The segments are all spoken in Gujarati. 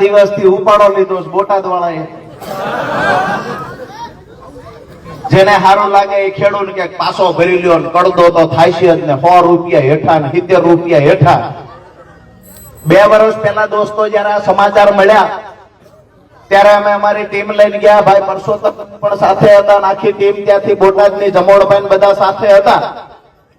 દિવસથી ઉપાડો લીધો બોટાદ વાળાએ જેને સારું લાગે એ ખેડૂત કે પાસો ભરી લ્યો કડદો તો થાય ને, સો રૂપિયા હેઠા ને સિત્તેર રૂપિયા હેઠા. બે વર્ષ પહેલા દોસ્તો જયારે આ સમાચાર મળ્યા, ત્યારે અમે અમારી ટીમ લઈને ગયા, ભાઈ પરસોત્તમ પણ સાથે હતા આખી ટીમ ત્યાંથી બોટાદની જમોડભાઈ બધા સાથે હતા.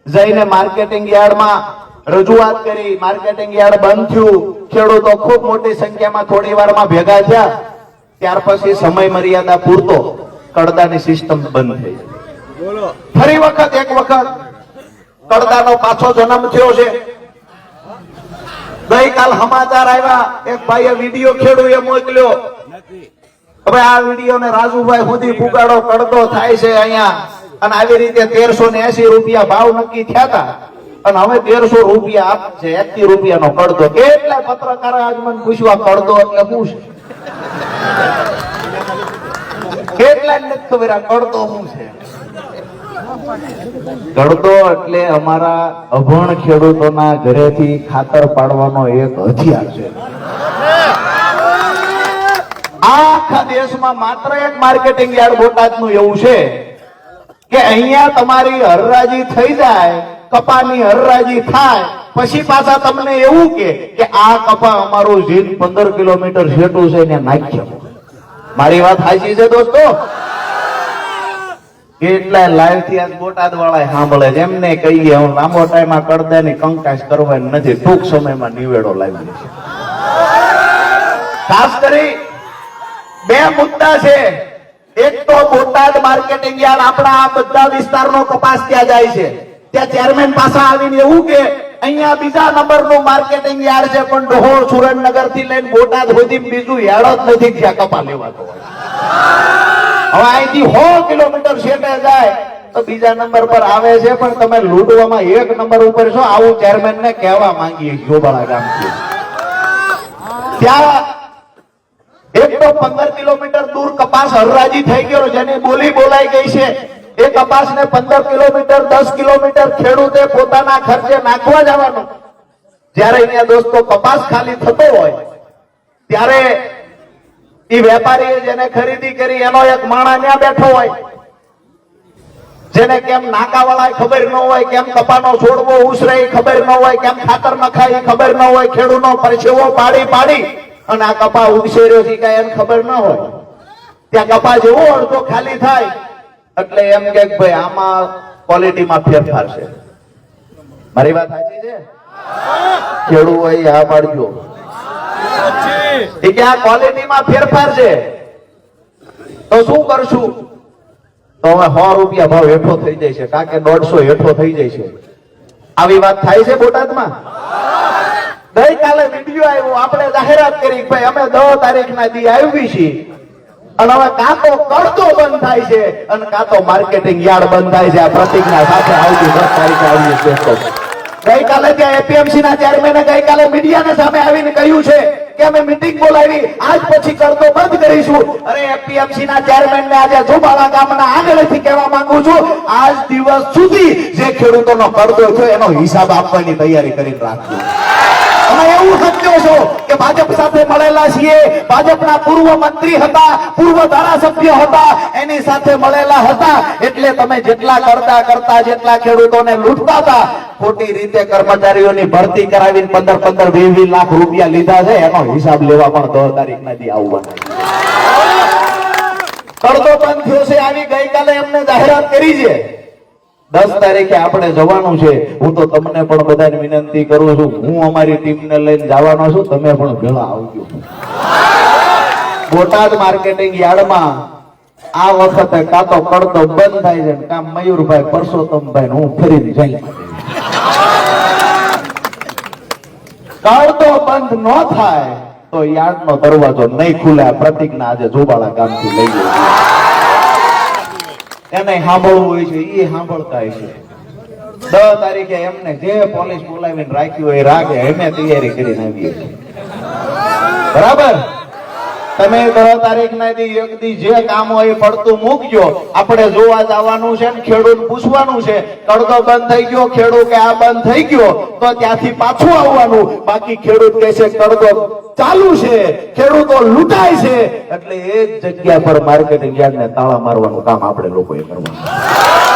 જઈને માર્કેટિંગ યાર્ડમાં રજૂઆત કરી માર્કેટિંગ યાર્ડ બંધ થયું. ખેડૂતો ખૂબ મોટી સંખ્યામાં થોડી વારમાં ભેગા થયા. ત્યાર પછી સમય મર્યાદા પૂરતો. કડદાની સિસ્ટમ બંધ થઈ ફરી વખત એક વખત કડદાનો પાછો જન્મ થયો છે. ગઈકાલ સમાચાર આવ્યા એક ભાઈએ વીડિયો ખેડૂએ મોકલ્યો. હવે આ વીડિયો ને રાજુભાઈ સુધી ફુગાડો કડતો થાય છે અહીંયા. અને આવી રીતે તેરસો ને એસી રૂપિયા ભાવ નક્કી થયા હતા. અને હવે તેરસો રૂપિયા આપશે એકથી રૂપિયાનો કડતો કેટલા પત્રકાર આજ મને પૂછવા કડતો એટલે પૂછ કેટલા નથી ખબર આ કડતો શું છે? કડતો એટલે અમારા અભણ ખેડૂતોના ઘરેથી ખાતર પાડવાનો એક હથિયાર છે. આખા દેશમાં માત્ર એક માર્કેટિંગ યાર્ડ બોટાદનું એવું છે કે અહીંયા તમારી હરરાજી થઈ જાય કપાની હરરાજી થાય. પછી પાછા તમને એવું કે આ કપા અમારું જીન પંદર કિલોમીટર જેટલું છે એને નાખ્યો મારી વાત સાચી છે દોસ્તો? કેટલાય લાઈવથી આજ બોટાદ વાળા સાંભળે છે. એમને કહીએ, હું લાંબો ટાઈમ આ કડદાની કંકાશ કરવાની નથી. ટૂંક સમયમાં નિવેડો લાવી છે ખાસ કરી, બે મુદ્દા છે. એક તો બોટાદ માર્કેટિંગ યાર્ડ આપણા આ બધા વિસ્તારનો કપાસ ત્યાં જાય છે. ત્યાં ચેરમેન પાસે આવીને એવું કે, અહીંયા બીજા નંબરનું માર્કેટિંગ યાર્ડ છે, પણ ડોહોળ સુરેન્દ્રનગરથી લઈને બોટાદ સુધી બીજું યાર્ડ જ નથી જ્યાં કપા લેવાતો. હવે અહીંથી સો કિલોમીટર શેટે જાય, તો બીજા નંબર પર આવે છે, પણ તમે લૂંટવામાં એક નંબર ઉપર છો, આવું ચેરમેન ને કહેવા માંગીએ જોબાળા ગામ ત્યાં એક તો પંદર કિલોમીટર દૂર કપાસ હરરાજી થઈ ગયો, જેની બોલી બોલાઈ ગઈ છે. એ કપાસ ને પંદર કિલોમીટર, દસ કિલોમીટર ખેડૂતે પોતાના ખર્ચે નાખવા જવાનું. જ્યારે અહીંયા દોસ્તો કપાસ ખાલી થતો હોય, ત્યારે એ વેપારીએ જેને ખરીદી કરી, એનો એક માણા ત્યાં બેઠો હોય. જેને કેમ નાકાવાળા ખબર ન હોય, કેમ કપાનો છોડવો ઉસરે ખબર ન હોય, કેમ ખાતર નખાય ખબર ન હોય, ખેડૂનો પરસેવો પાડી પાડી અને આ કપા ઉછેર્યો છે કઈ એને ખબર ન હોય. ત્યાં કપા જેવો અડધો ખાલી થાય એટલે એમ કે ભાઈ આમાં ક્વોલિટીમાં ફેરફાર છે. મારી વાત સાચી છે? ખેડૂત હોય આ પાડજો કે આ ક્વોલિટીમાં ફેરફાર છે. તો શું કરશું? તો હવે સો રૂપિયા ભાવ હેઠો થઈ જાય છે. કાં કે દોઢસો હેઠો થઈ જાય છે. આવી વાત થાય છે બોટાદમાં? ગઈકાલે વીડિયો આવ્યો. આપણે જાહેરાત કરી ભાઈ અમે દસ તારીખ ના દી આવી છીએ. અને હવે કાં કરતો બંધ થાય છે અને કાં માર્કેટિંગ યાર્ડ બંધ થાય છે. આ પ્રતિજ્ઞા સાથે આવતી દસ તારીખે આવીએ છીએ ગઈકાલે ત્યાં એપીએમસી ના ચેરમેને ગઈકાલે મીડિયાને સામે આવીને કહ્યું છે કે અમે મીટિંગ બોલાવી. આજ પછી કરતો બંધ કરીશું. અરે એપીએમસી ના ચેરમેન ને આજે જોબાળા ગામના આંગણેથી કહેવા માંગુ છું, આજ દિવસ સુધી જે ખેડૂતોનો કરતો થયો એનો હિસાબ આપવાની તૈયારી કરીને રાખજો. અમે એવું સમજો છો કે ભાજપ સાથે મળેલા છીએ. ભાજપના પૂર્વ મંત્રી હતા, પૂર્વ ધારાસભ્ય હતા, એની સાથે મળેલા હતા. એટલે તમે જેટલા કરતા કરતા જેટલા ખેડૂતોને લૂંટતા હતા, ખોટી રીતે કર્મચારીઓની ભરતી કરાવીને પંદર પંદર વીસ વીસ લાખ રૂપિયા લીધા છે, એનો હિસાબ લેવા પણ દોઢ તારીખ નથી આવવાના. કરતો બંધ થયો છે, આવી ગઈકાલે એમને જાહેરાત કરી છે. દસ તારીખે આપણે જવાનું છે. હું તો તમને પણ બધાને વિનંતી કરું છું. હું અમારી ટીમને લઈને જવાનો છું. તમે પણ ભેળા આવજો. બોટાદ માર્કેટિંગ યાર્ડમાં આ વખતે કાં તો કડતો બંધ થાય છે કાં મયુરભાઈ પરસોત્તમભાઈ હું ફરી જઈ કડતો બંધ ન થાય તો યાર્ડનો દરવાજો નહીં ખુલે. પ્રતિજ્ઞા આજે જોબાળા ગામથી લઈ ગયો એને સાંભળવું હોય છે એ સાંભળતા હોય છે. દસ તારીખે એમને જે પોલીસ બોલાવીને રાખ્યું હોય રાખે એમને તૈયારી કરીને આવીએ બરાબર? તમે દસ તારીખ ના દી એક દી જે કામ હોય પડતું મૂકજો. આપણે જોવા જવાનું છે ને ખેડૂત પૂછવાનું છે. કડદો બંધ થઈ ગયો, ખેડૂત કે આ બંધ થઈ ગયો, તો ત્યાંથી પાછું આવવાનું. બાકી ખેડૂત કહે છે, કડદો ચાલુ છે, ખેડૂતો લૂંટાય છે. એટલે એ જગ્યા પર માર્કેટિંગ યાર્ડને તાળા મારવાનું કામ આપણે લોકોએ કરવાનું.